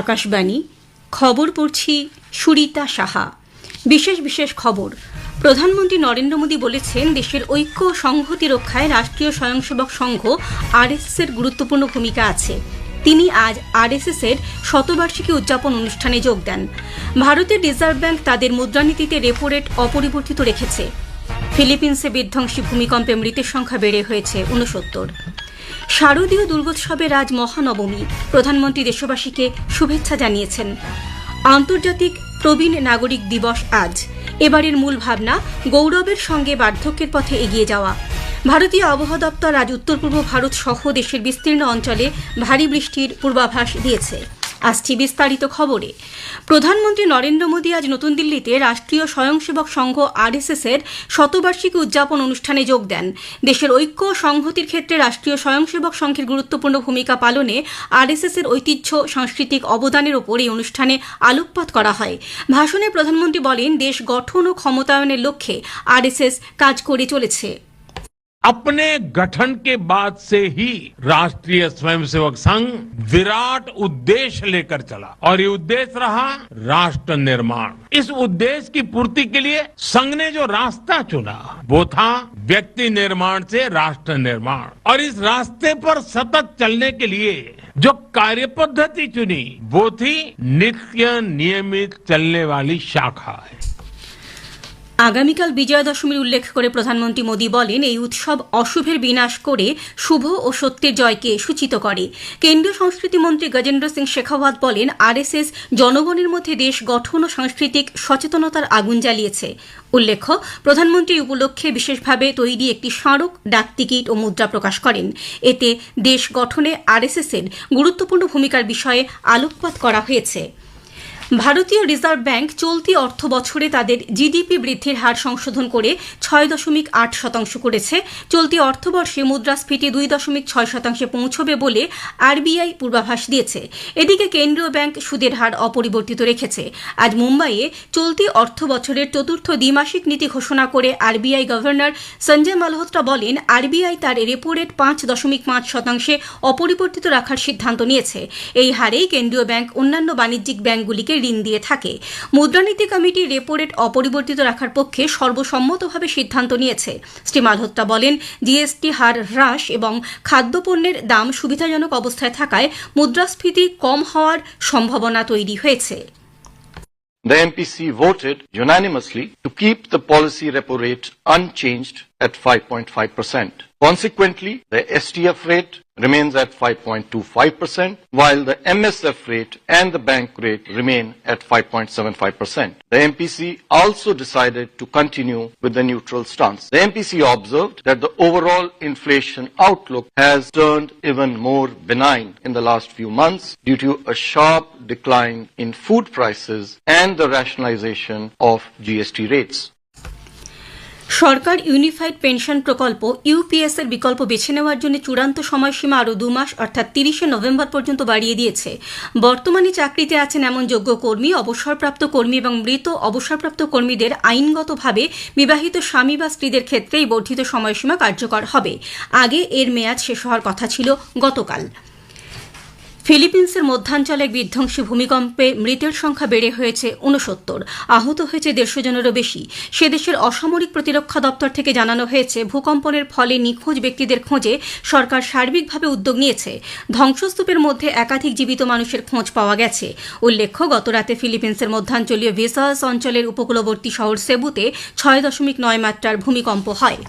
আকাশবাণী, খবর পড়ছি সুরিতা সাহা। বিশেষ বিশেষ খবর। প্রধানমন্ত্রী নরেন্দ্র মোদী বলেছেন, দেশের ঐক্য ও সংহতি রক্ষায় রাষ্ট্রীয় স্বয়ংসেবক সংঘ আরএসএস এর গুরুত্বপূর্ণ ভূমিকা আছে। তিনি আজ আরএসএস এর শতবার্ষিকী উদযাপন অনুষ্ঠানে যোগ দেন। ভারতের রিজার্ভ ব্যাংক তাদের মুদ্রানীতিতে রেপো রেট অপরিবর্তিত রেখেছে। ফিলিপিন্সে বিধ্বংসী ভূমিকম্পে মৃতের সংখ্যা বেড়ে হয়েছে ঊনসত্তর। শারদীয় দুর্গোৎসবের আজ মহানবমী। প্রধানমন্ত্রী দেশবাসীকে শুভেচ্ছা জানিয়েছেন। আন্তর্জাতিক প্রবীণ নাগরিক দিবস আজ। এবারের মূল ভাবনা, গৌরবের সঙ্গে বার্ধক্যের পথে এগিয়ে যাওয়া। ভারতীয় আবহাওয়া দপ্তর আজ উত্তর পূর্ব ভারত সহ দেশের বিস্তীর্ণ অঞ্চলে ভারী বৃষ্টির পূর্বাভাস দিয়েছে। আসছি বিস্তারিত খবরে। প্রধানমন্ত্রী নরেন্দ্র মোদী আজ নতুন দিল্লিতে রাষ্ট্রীয় স্বয়ংসেবক সংঘ আরএসএস এর শতবার্ষিকী উদযাপন অনুষ্ঠানে যোগ দেন। দেশের ঐক্য সংহতির ক্ষেত্রে রাষ্ট্রীয় স্বয়ংসেবক সংঘের গুরুত্বপূর্ণ ভূমিকা পালনে আরএসএস এর ঐতিহ্য, সাংস্কৃতিক অবদানের ওপর এই অনুষ্ঠানে আলোকপাত করা হয়। ভাষণে প্রধানমন্ত্রী বলেন, দেশ গঠন ও ক্ষমতায়নের লক্ষ্যে আরএসএস কাজ করে চলেছে। अपने गठन के बाद से ही राष्ट्रीय स्वयंसेवक संघ विराट उद्देश्य लेकर चला। और ये उद्देश्य रहा राष्ट्र निर्माण। इस उद्देश्य की पूर्ति के लिए संघ ने जो रास्ता चुना, वो था व्यक्ति निर्माण से राष्ट्र निर्माण। और इस रास्ते पर सतत चलने के लिए जो कार्य पद्धति चुनी, वो थी नित्य नियमित चलने वाली शाखा। है আগামীকাল বিজয়া দশমীর উল্লেখ করে প্রধানমন্ত্রী মোদী বলেন, এই উৎসব অশুভের বিনাশ করে শুভ ও সত্যের জয়কে সূচিত করে। কেন্দ্রীয় সংস্কৃতি মন্ত্রী গজেন্দ্র সিং শেখাওয়াত বলেন, আরএসএস জনগণের মধ্যে দেশ গঠন ও সাংস্কৃতিক সচেতনতার আগুন জ্বালিয়েছে। উল্লেখ্য, প্রধানমন্ত্রী উপলক্ষে বিশেষভাবে তৈরি একটি স্মারক, ডাকটিকিট ও মুদ্রা প্রকাশ করেন। এতে দেশ গঠনে আরএসএস এর গুরুত্বপূর্ণ ভূমিকার বিষয়ে আলোকপাত করা হয়েছে। ভারতীয় রিজার্ভ ব্যাংক চলতি অর্থ বছরে তাদের জিডিপি বৃদ্ধির হার সংশোধন করে ছয় দশমিক আট শতাংশ করেছে। চলতি অর্থবর্ষে মুদ্রাস্ফীতি দুই দশমিক ছয় শতাংশে পৌঁছবে বলে আরবিআই পূর্বাভাস দিয়েছে। এদিকে কেন্দ্রীয় ব্যাংক সুদের হার অপরিবর্তিত রেখেছে। আজ মুম্বাইয়ে চলতি অর্থ বছরের চতুর্থ দ্বিমাসিক নীতি ঘোষণা করে আরবিআই গভর্নর সঞ্জয় মালহোত্রা বলেন, আরবিআই তার রেপো রেট পাঁচ দশমিক পাঁচ শতাংশে অপরিবর্তিত রাখার সিদ্ধান্ত নিয়েছে। এই হারেই কেন্দ্রীয় ব্যাংক অন্যান্য বাণিজ্যিক ব্যাংকগুলিকে ঋণ দিয়ে থাকে। মুদ্রানীতি কমিটি রেপো রেট অপরিবর্তিত রাখার পক্ষে সর্বসম্মতভাবে সিদ্ধান্ত নিয়েছে। শ্রী মালহোত্রা বলেন জিএসটি হার হ্রাস এবং খাদ্যপণ্যের দাম সুবিধাজনক অবস্থায় থাকায় মুদ্রাস্ফীতি কম হওয়ার সম্ভাবনা তৈরি হয়েছে। The MPC voted unanimously to keep the policy repo rate unchanged at 5.5%. Consequently, the STF rate remains at 5.25%, while the MSF rate and the bank rate remain at 5.75%. The MPC also decided to continue with the neutral stance. The MPC observed that the overall inflation outlook has turned even more benign in the last few months due to a sharp decline in food prices and the rationalization of GST rates. সরকার unified pension প্রকল্প UPS এর বিকল্প বেছে নেওয়ার জন্য চূড়ান্ত সময়সীমা আরও দু মাস, অর্থাৎ তিরিশে নভেম্বর পর্যন্ত বাড়িয়ে দিয়েছে। বর্তমানে চাকরিতে আছেন এমন যোগ্য কর্মী, অবসরপ্রাপ্ত কর্মী এবং মৃত অবসরপ্রাপ্ত কর্মীদের আইনগতভাবে বিবাহিত স্বামী বা স্ত্রীদের ক্ষেত্রে এই বর্ধিত সময়সীমা কার্যকর হবে। আগে এর মেয়াদ শেষ হওয়ার কথা ছিল গতকাল। ফিলিপিন্সের মধ্যাঞ্চলে এক বিধ্বংসী ভূমিকম্পে মৃতের সংখ্যা বেড়ে হয়েছে ঊনসত্তর। আহত হয়েছে দেড়শো জনেরও বেশি। সে দেশের অসামরিক প্রতিরক্ষা দপ্তর থেকে জানানো হয়েছে, ভূকম্পনের ফলে নিখোঁজ ব্যক্তিদের খোঁজে সরকার সার্বিকভাবে উদ্যোগ নিয়েছে। ধ্বংসস্তূপের মধ্যে একাধিক জীবিত মানুষের খোঁজ পাওয়া গেছে। উল্লেখ্য গতরাতে ফিলিপিন্সের মধ্যাঞ্চলীয় ভিসাস অঞ্চলের উপকূলবর্তী শহর সেবুতে ছয় দশমিক নয় মাত্রার ভূমিকম্প হয়।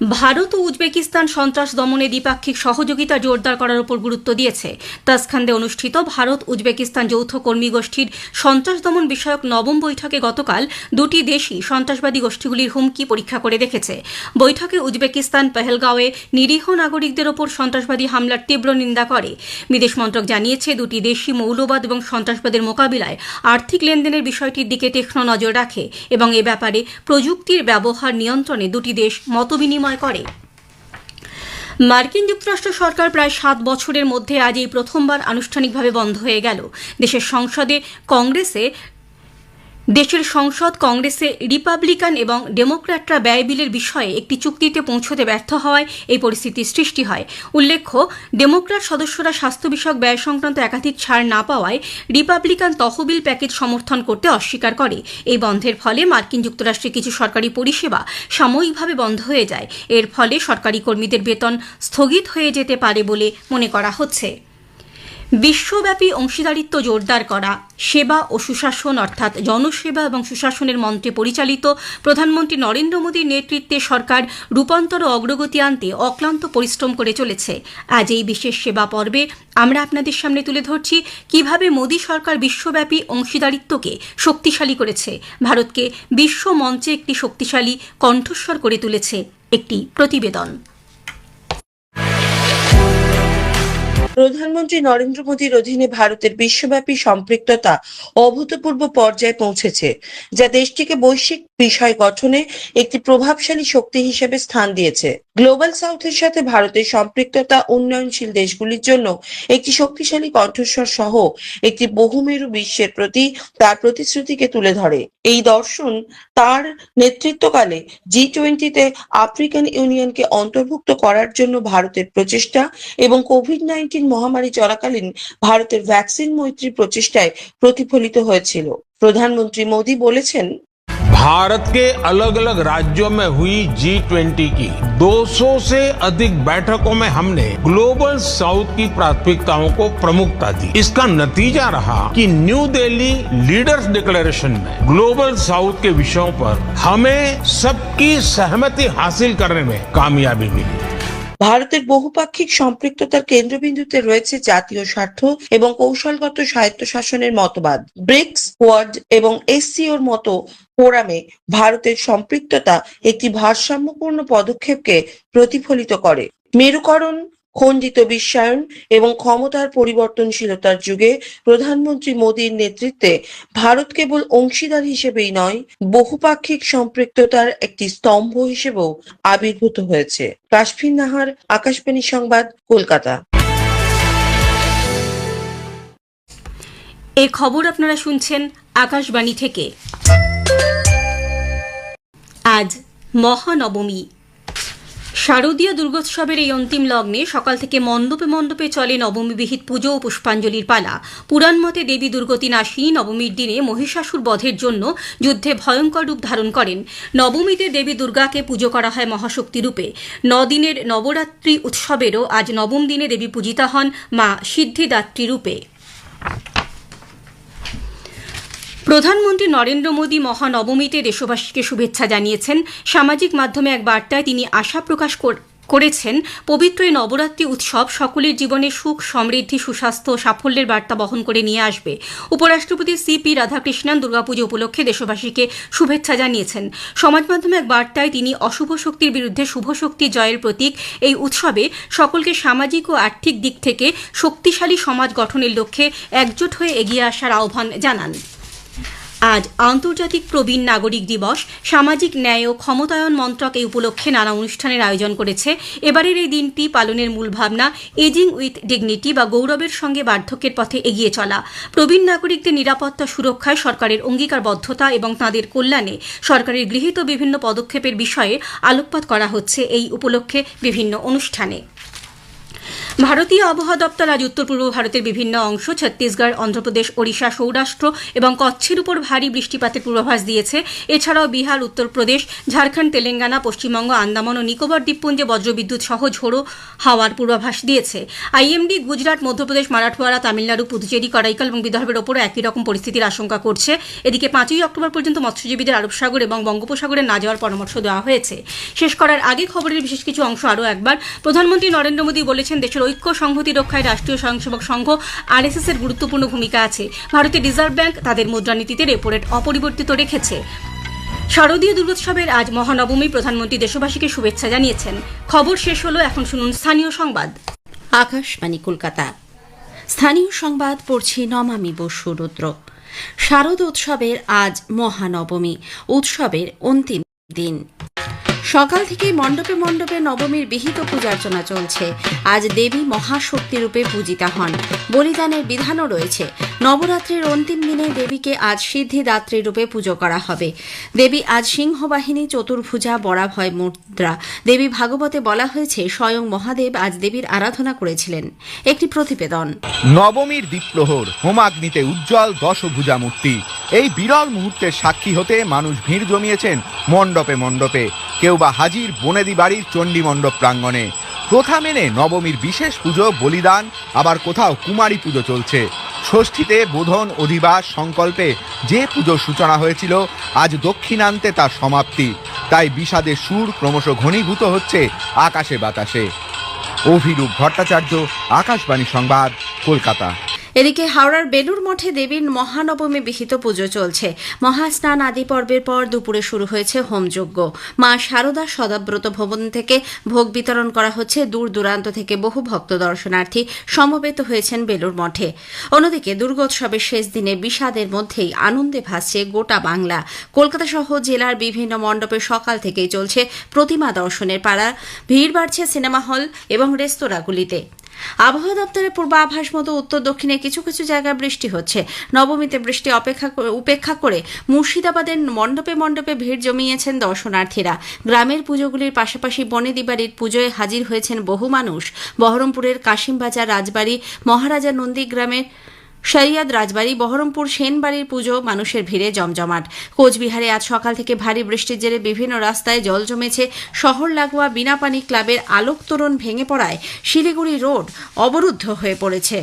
ভারত ও উজবেকিস্তান সন্ত্রাস দমনে দ্বিপাক্ষিক সহযোগিতা জোরদার করার উপর গুরুত্ব দিয়েছে। তাসখান্দে অনুষ্ঠিত ভারত উজবেকিস্তান যৌথ কর্মী গোষ্ঠীর সন্ত্রাস দমন বিষয়ক নবম বৈঠকে গতকাল দুটি দেশই সন্ত্রাসবাদী গোষ্ঠীগুলির হুমকি পরীক্ষা করে দেখেছে। বৈঠকে উজবেকিস্তান পেহেলগাঁওয়ে নিরীহ নাগরিকদের ওপর সন্ত্রাসবাদী হামলার তীব্র নিন্দা করে। বিদেশ মন্ত্রক জানিয়েছে, দুটি দেশই মৌলবাদ এবং সন্ত্রাসবাদের মোকাবিলায় আর্থিক লেনদেনের বিষয়টির দিকে তীক্ষ্ণ নজর রাখে এবং এ ব্যাপারে প্রযুক্তির ব্যবহার নিয়ন্ত্রণে দুটি দেশ মতবিনিময় করে। মার্কিন যুক্তরাষ্ট্র সরকার প্রায় সাত বছরের মধ্যে আজ এই প্রথমবার আনুষ্ঠানিকভাবে বন্ধ হয়ে গেল। দেশের সংসদে, কংগ্রেসে দেশের সংসদ, কংগ্রেসে রিপাবলিকান এবং ডেমোক্র্যাটরা ব্যয় বিলের বিষয়ে একটি চুক্তিতে পৌঁছতে ব্যর্থ হওয়ায় এই পরিস্থিতির সৃষ্টি হয়। উল্লেখ্য, ডেমোক্র্যাট সদস্যরা স্বাস্থ্য বিষয়ক ব্যয় সংক্রান্ত একাধিক ছাড় না পাওয়ায় রিপাবলিকান তহবিল প্যাকেজ সমর্থন করতে অস্বীকার করে। এই বন্ধের ফলে মার্কিন যুক্তরাষ্ট্রে কিছু সরকারি পরিষেবা সাময়িকভাবে বন্ধ হয়ে যায়। এর ফলে সরকারি কর্মীদের বেতন স্থগিত হয়ে যেতে পারে বলে মনে করা হচ্ছে। বিশ্বব্যাপী অংশীদারিত্ব জোরদার করা, সেবা ও সুশাসন অর্থাৎ জনসেবা এবং সুশাসনের মন্ত্রে পরিচালিত প্রধানমন্ত্রী নরেন্দ্র মোদীর নেতৃত্বে সরকার রূপান্তর ও অগ্রগতি আনতে অক্লান্ত পরিশ্রম করে চলেছে। আজ এই বিশেষ সেবা পর্বে আমরা আপনাদের সামনে তুলে ধরছি, কীভাবে মোদী সরকার বিশ্বব্যাপী অংশীদারিত্বকে শক্তিশালী করেছে। ভারতকে বিশ্ব মঞ্চে একটি শক্তিশালী কণ্ঠস্বর করে তুলেছে একটি প্রতিবেদন। প্রধানমন্ত্রী নরেন্দ্র মোদীর অধীনে ভারতের বিশ্বব্যাপী সম্পৃক্ততা অভূতপূর্ব পর্যায়ে পৌঁছেছে যা দেশটিকে বৈশ্বিক বিষয় গঠনে একটি প্রভাবশালী শক্তি হিসেবে স্থান দিয়েছে। গ্লোবাল সাউথের সাথে ভারতের সম্পৃক্ততা উন্নয়নশীল দেশগুলির জন্য একটি শক্তিশালী কণ্ঠস্বর সহ একটি বহুমেরু বিশ্বের প্রতি তার প্রতিশ্রুতিকে তুলে ধরে। এই দর্শন তার নেতৃত্বকালে জি টোয়েন্টিতে আফ্রিকান ইউনিয়নকে অন্তর্ভুক্ত করার জন্য ভারতের প্রচেষ্টা এবং কোভিড নাইন্টিন মহামারী চলাকালীন ভারতের ভ্যাকসিন মৈত্রী প্রচেষ্টায় প্রতিফলিত হয়েছিল। প্রধানমন্ত্রী মোদী বলেছেন भारत के अलग अलग राज्यों में हुई जी ट्वेंटी की 200 से अधिक बैठकों में हमने ग्लोबल साउथ की प्राथमिकताओं को प्रमुखता दी। इसका नतीजा रहा कि न्यू दिल्ली लीडर्स डिक्लेरेशन में ग्लोबल साउथ के विषयों पर हमें सबकी सहमति हासिल करने में कामयाबी मिली। ভারতের বহুপাক্ষিক সম্পৃক্ততার কেন্দ্রবিন্দুতে রয়েছে জাতীয় স্বার্থ এবং কৌশলগত স্বায়ত্তশাসনের মতবাদ। ব্রিক্স কোয়াড এবং এসসিওর মতো ফোরামে ভারতের সম্পৃক্ততা একটি ভারসাম্যপূর্ণ পদক্ষেপকে প্রতিফলিত করে। মেরুকরণ খণ্ডিত বিশ্বায়ন এবং ক্ষমতার পরিবর্তনশীলতার যুগে প্রধানমন্ত্রী মোদীর নেতৃত্বে ভারত কেবল অংশীদার হিসেবেই নয়, বহুপাক্ষিক সম্পৃক্ততার একটি স্তম্ভ হিসেবেও আবির্ভূত হয়েছে। কাশফিন নাহার, আকাশবাণী সংবাদ, কলকাতা। এই খবর আপনারা শুনছেন আকাশবাণী থেকে। আজ মহানবমী। শারদীয় দুর্গোৎসবের এই অন্তিম লগ্নে সকাল থেকে মণ্ডপে মণ্ডপে চলে নবমী বিহিত পুজো ও পুষ্পাঞ্জলির পালা। পুরাণ মতে দেবী দুর্গতি নাশিনী নবমীর দিনে মহিষাসুর বধের জন্য যুদ্ধে ভয়ঙ্কর রূপ ধারণ করেন। নবমীতে দেবী দুর্গাকে পুজো করা হয় মহাশক্তি রূপে। নদিনের নবরাত্রি উৎসবেরও আজ নবম দিনে দেবী পূজিতা হন মা সিদ্ধিদাত্রী রূপে। প্রধানমন্ত্রী নরেন্দ্র মোদী মহানবমীতে দেশবাসীকে শুভেচ্ছা জানিয়েছেন। সামাজিক মাধ্যমে এক বার্তায় তিনি আশা প্রকাশ কর- করেছেন, পবিত্র এই নবরাত্রি উৎসব সকলের জীবনে সুখ, সমৃদ্ধি, সুস্বাস্থ্য সাফল্যের বার্তা বহন করে নিয়ে আসবে। উপরাষ্ট্রপতি সিপি রাধাকৃষ্ণন দুর্গাপুজো উপলক্ষে দেশবাসীকে শুভেচ্ছা জানিয়েছেন। সমাজ মাধ্যমে এক বার্তায় তিনি অশুভ শক্তির বিরুদ্ধে শুভ শক্তি জয়ের প্রতীক এই উৎসবে সকলকে সামাজিক ও আর্থিক দিক থেকে শক্তিশালী সমাজ গঠনের লক্ষ্যে একজোট হয়ে এগিয়ে আসার আহ্বান জানান। আজ আন্তর্জাতিক প্রবীণ নাগরিক দিবস, সামাজিক ন্যায় ও ক্ষমতায়ন মন্ত্রক এই উপলক্ষে নানা অনুষ্ঠানের আয়োজন করেছে। এবারের এই দিনটি পালনের মূল ভাবনা, এজিং উইথ ডিগনিটি বা গৌরবের সঙ্গে বার্ধক্যের পথে এগিয়ে চলা। প্রবীণ নাগরিকদের নিরাপত্তা সুরক্ষায় সরকারের অঙ্গীকারবদ্ধতা এবং তাঁদের কল্যাণে সরকারের গৃহীত বিভিন্ন পদক্ষেপের বিষয়ে আলোকপাত করা হচ্ছে এই উপলক্ষে বিভিন্ন অনুষ্ঠানে। ভারতীয় আবহাওয়া দপ্তর আজ উত্তর পূর্ব ভারতের বিভিন্ন অংশ, ছত্তিশগড়, অন্ধ্রপ্রদেশ, ওড়িশা, সৌরাষ্ট্র এবং কচ্ছের উপর ভারী বৃষ্টিপাতের পূর্বাভাস দিয়েছে। এছাড়াও বিহার, উত্তরপ্রদেশ, ঝাড়খণ্ড, তেলেঙ্গানা, পশ্চিমবঙ্গ, আন্দামান ও নিকোবর দ্বীপপুঞ্জে বজ্রবিদ্যুৎ সহ ঝোড়ো হাওয়ার পূর্বাভাস দিয়েছে। আইএমডি, গুজরাট, মধ্যপ্রদেশ, মারাঠওয়াড়া, তামিলনাড়ু, পুদুচেরি, করাইকাল এবং বিদর্ভের ওপরও একই রকম পরিস্থিতির আশঙ্কা করছে। এদিকে পাঁচই অক্টোবর পর্যন্ত মৎস্যজীবীদের আরব সাগর এবং বঙ্গোপসাগরে না যাওয়ার পরামর্শ দেওয়া হয়েছে। শেষ করার আগে খবরের বিশেষ কিছু অংশ আরও একবার প্রধানমন্ত্রী নরেন্দ্র মোদী বলেছেন দেশের ঐক্য সংহতি রক্ষায় রাষ্ট্রীয় স্বয়ংসেবক সংঘ, আরএসএস এর গুরুত্বপূর্ণ ভূমিকা আছে। ভারতের রিজার্ভ ব্যাংক তাদের মুদ্রানীতিতে রেপো রেট অপরিবর্তিত রেখেছে। শারদীয় দুর্গোৎসবের আজ মহানবমী প্রধানমন্ত্রী দেশবাসীকে শুভেচ্ছা জানিয়েছেন। খবর শেষ হলো, এখন শুনুন স্থানীয় সংবাদ। আকাশবাণী, কলকাতা। স্থানীয় সংবাদ পড়ছি নমামি বসু রুদ্র। শারদ উৎসবের আজ মহানবমী, উৎসবের অন্তিম দিন। সকাল থেকেই মণ্ডপে মণ্ডপে নবমীর বিহিত পূজার্চনা চলছে। আজ দেবী মহাশক্তি রূপে পূজিতা হন। বলিদানের বিধানও রয়েছে। নবরাত্রির অন্তিম দিনে দেবীকে আজ সিদ্ধিদাত্রী রূপে পুজো করা হবে। দেবী আজ সিংহবাহিনী, চতুর্ভুজা, বরাভয় মুদ্রা। দেবী ভাগবতে বলা হয়েছে, স্বয়ং মহাদেব আজ দেবীর আরাধনা করেছিলেন। একটি প্রতিবেদন। নবমীর দ্বীপ্রহর হোমাগ্নিতে উজ্জ্বল দশভুজা মূর্তি। এই বিরল মুহূর্তের সাক্ষী হতে মানুষ ভিড় জমিয়েছেন মণ্ডপে মণ্ডপে। কেউ বা হাজির বনেদি বাড়ির চণ্ডী মণ্ডপ প্রাঙ্গণে। প্রথা মেনে নবমীর বিশেষ পুজো, বলিদান, আবার কোথাও কুমারী পুজো চলছে। ষষ্ঠীতে বোধন অধিবাস সংকল্পে যে পুজোর সূচনা হয়েছিল, আজ দক্ষিণান্তে তার সমাপ্তি। তাই বিষাদের সুর ক্রমশ ঘনীভূত হচ্ছে আকাশে বাতাসে। অভিরূপ ভট্টাচার্য, আকাশবাণী সংবাদ, কলকাতা। এদিকে হাওড়ার বেলুর মঠে দেবীর মহানবমী বিহিত পুজো চলছে। মহাস্নান আদি পর্বের পর দুপুরে শুরু হয়েছে হোমযজ্ঞ মা শারদা সদাব্রত ভবন থেকে ভোগ বিতরণ করা হচ্ছে। দূর দূরান্ত থেকে বহু ভক্ত দর্শনার্থী সমবেত হয়েছেন বেলুর মঠে। অন্যদিকে দুর্গোৎসবের শেষ দিনে বিষাদের মধ্যেই আনন্দে ভাসছে গোটা বাংলা। কলকাতা সহ জেলার বিভিন্ন মণ্ডপে সকাল থেকেই চলছে প্রতিমা দর্শনের পাড়া। ভিড় বাড়ছে সিনেমা হল এবং রেস্তোরাঁগুলিতে। আবহাওয়া দপ্তরের পূর্বাভাস মতো উত্তর দক্ষিণে কিছু কিছু জায়গায় বৃষ্টি হচ্ছে। নবমীতে বৃষ্টি অপেক্ষা উপেক্ষা করে মুর্শিদাবাদের মণ্ডপে মণ্ডপে ভিড় জমিয়েছেন দর্শনার্থীরা। গ্রামের পুজোগুলির পাশাপাশি বনেদি বাড়ির পুজোয় হাজির হয়েছেন বহু মানুষ। বহরমপুরের কাশিমবাজার, রাজবাড়ি, মহারাজা নন্দীগ্রামের শরিয়াদ রাজবাড়ি, বহরমপুর সেনবাড়ির পুজো, মানুষের ভিড়ে জমজমাট। কোচবিহারে আজ সকাল থেকে ভারী বৃষ্টির জেরে বিভিন্ন রাস্তায় জল জমেছে। শহর লাগোয়া বিনাপানি ক্লাবের আলোক তোরণ ভেঙে পড়ায় শিলিগুড়ি রোড অবরুদ্ধ হয়ে পড়েছে।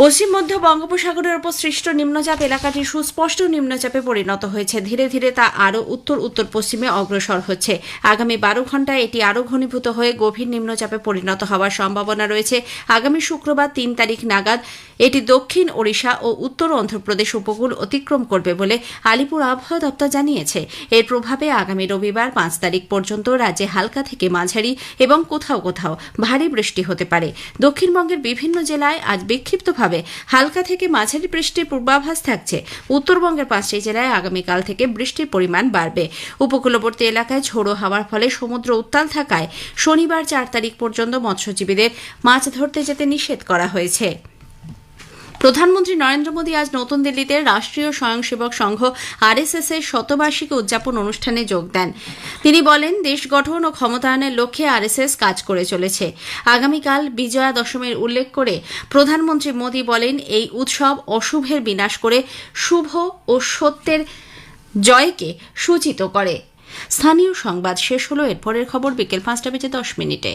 পশ্চিম মধ্য বঙ্গোপসাগরের ওপর সৃষ্ট নিম্নচাপ এলাকাটি সুস্পষ্ট নিম্নচাপে পরিণত হয়েছে। ধীরে ধীরে তা আরও উত্তর উত্তর পশ্চিমে অগ্রসর হচ্ছে। আগামী বারো ঘন্টায় এটি আরও ঘনীভূত হয়ে গভীর নিম্নচাপে পরিণত হওয়ার সম্ভাবনা রয়েছে। আগামী শুক্রবার তিন তারিখ নাগাদ এটি দক্ষিণ ওড়িশা ও উত্তর অন্ধ্রপ্রদেশ উপকূল অতিক্রম করবে বলে আলিপুর আবহাওয়া দপ্তর জানিয়েছে। এর প্রভাবে আগামী রবিবার পাঁচ তারিখ পর্যন্ত রাজ্যে হালকা থেকে মাঝারি এবং কোথাও কোথাও ভারী বৃষ্টি হতে পারে। দক্ষিণবঙ্গের বিভিন্ন জেলায় আজ বিক্ষিপ্তভাবে হালকা থেকে মাঝারি বৃষ্টির পূর্বাভাস থাকছে। উত্তরবঙ্গের পাঁচটি জেলায় আগামীকাল থেকে বৃষ্টির পরিমাণ বাড়বে। উপকূলবর্তী এলাকায় ঝোড়ো হওয়ার ফলে সমুদ্র উত্তাল থাকায় শনিবার চার তারিখ পর্যন্ত মৎস্যজীবীদের মাছ ধরতে যেতে নিষেধ করা হয়েছে। প্রধানমন্ত্রী নরেন্দ্র মোদী আজ নতুন দিল্লিতে রাষ্ট্রীয় স্বয়ংসেবক সংঘ আরএসএস এর শতবার্ষিকী উদযাপন অনুষ্ঠানে যোগ দেন। তিনি বলেন, দেশ গঠন ও ক্ষমতায়নের লক্ষ্যে আরএসএস কাজ করে চলেছে। আগামীকাল বিজয়া দশমীর উল্লেখ করে প্রধানমন্ত্রী মোদী বলেন, এই উৎসব অশুভের বিনাশ করে শুভ ও সত্যের জয়কে সূচিত করে। স্থানীয় সংবাদ শেষ হলো, এরপরের খবর বিকেল পাঁচটা বেজে দশ মিনিটে।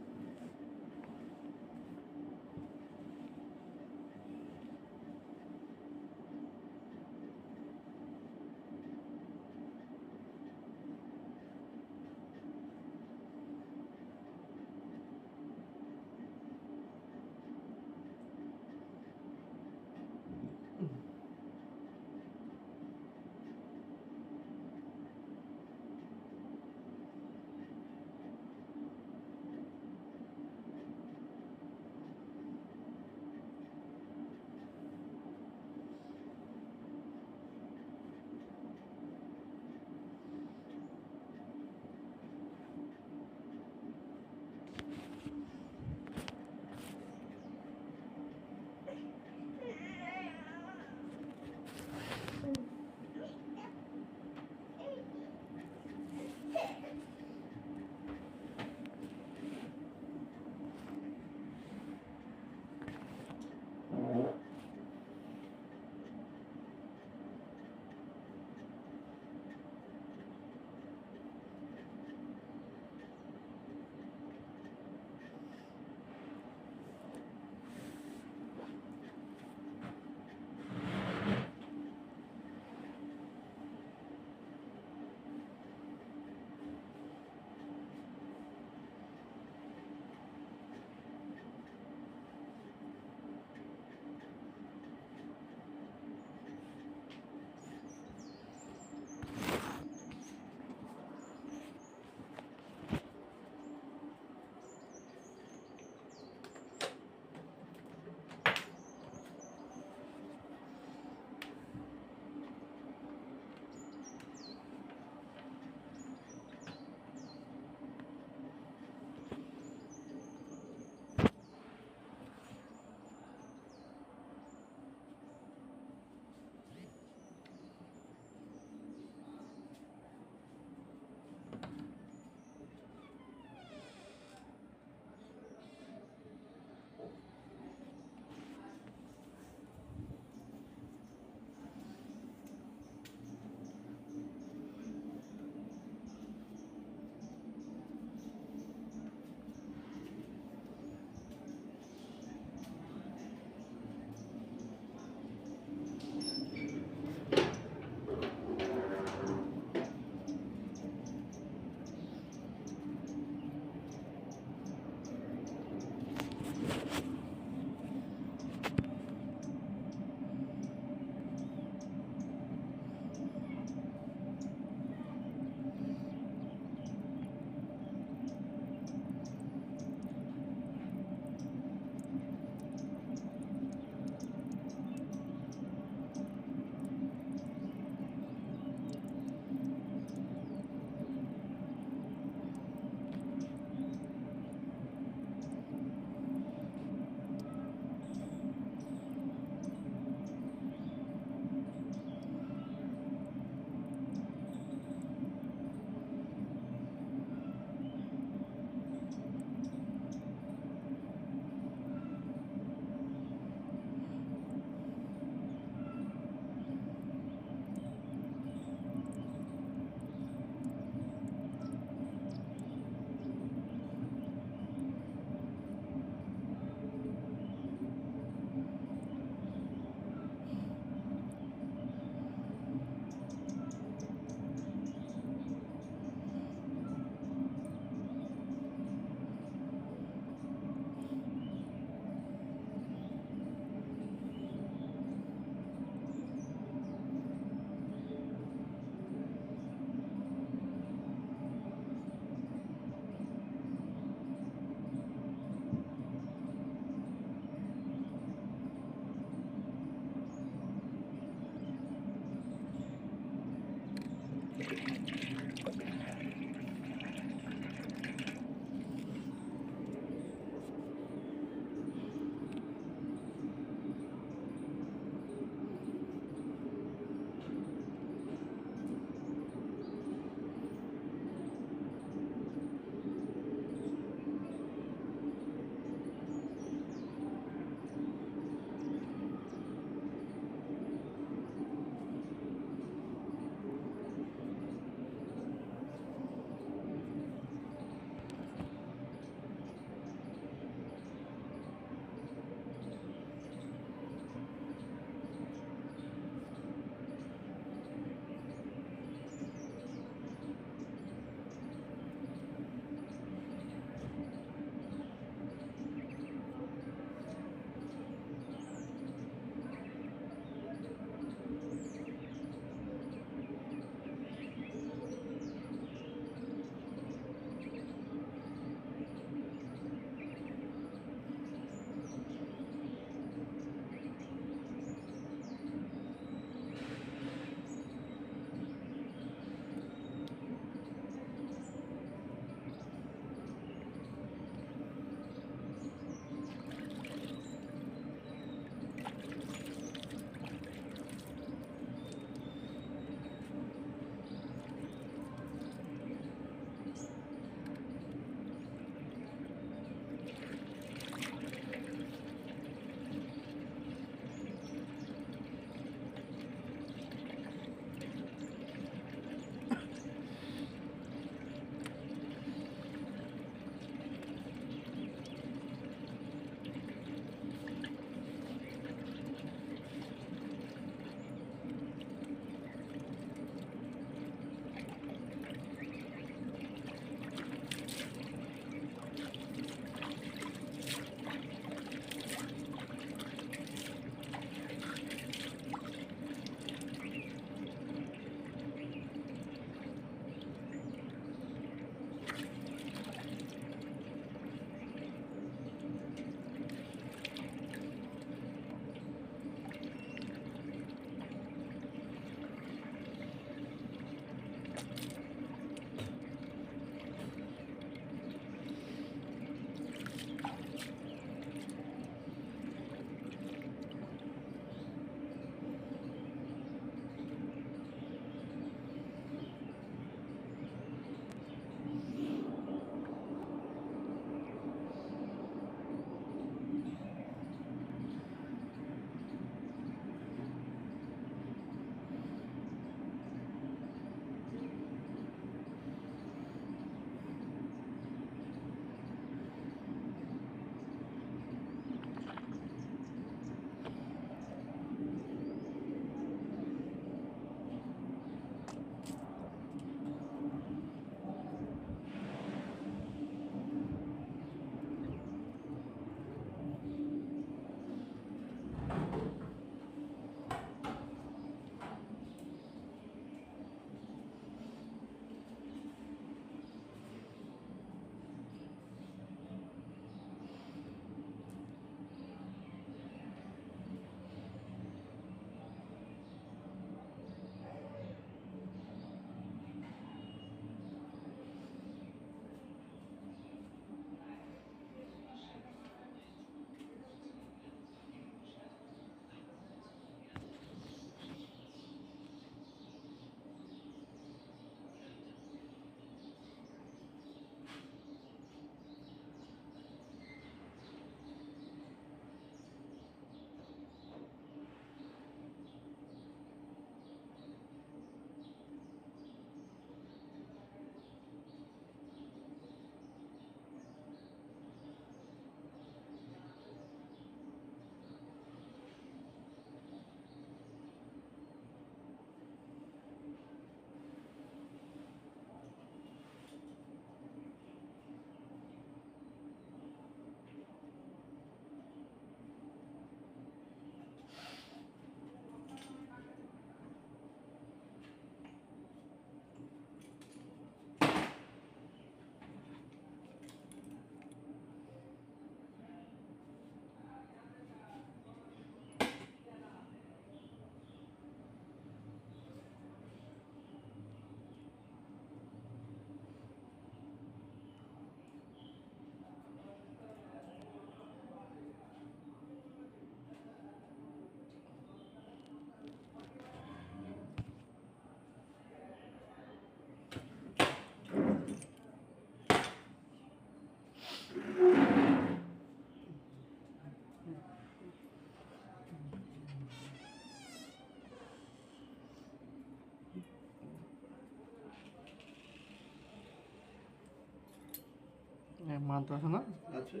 মা তো আছে না? আছে।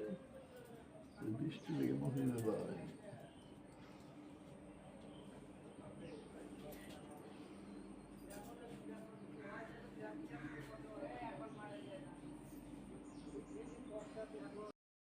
বৃষ্টি লেগে বসে